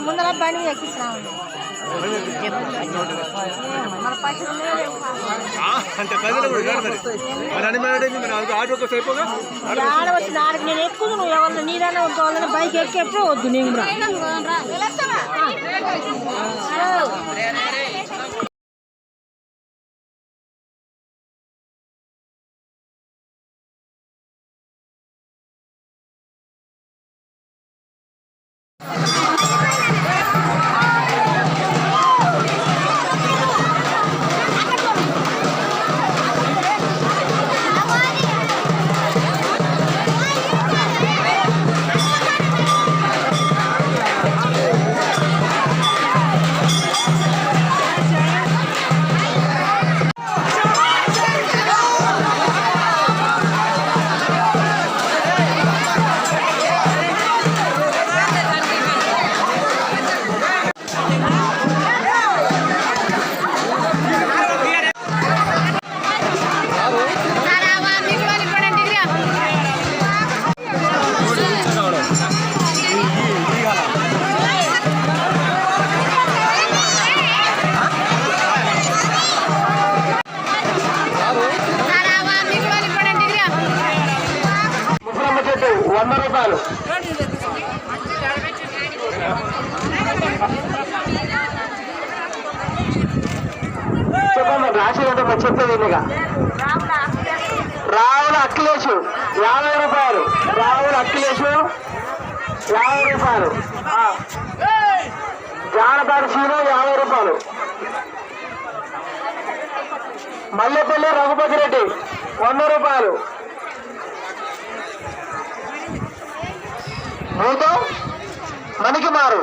ముందర బండి పైసలు లేవు. అంటే కదిలే కూడా కాదు మరి. మరి అని మేడం మరి? అది ఆటో కోసం అయిపోగా? ఆడ వచ్చి ఆడికి నేను ఎక్కుదు నువ్వు ఎవరిని నీదైనా వాళ్ళని బైక్ ఎక్కి ఎప్పుడు వద్దు నేను వంద రూపాయలు. చెప్పండి రాసి ఉంటే చెప్పేది ఇక రావుల అఖిలేషు యాభై రూపాయలు. రావుల అఖిలేషు యాభై రూపాయలు. జానపద యాభై రూపాయలు. మల్లెపల్లి రఘుపతి రెడ్డి వంద రూపాయలు. మూతో మనకి మారు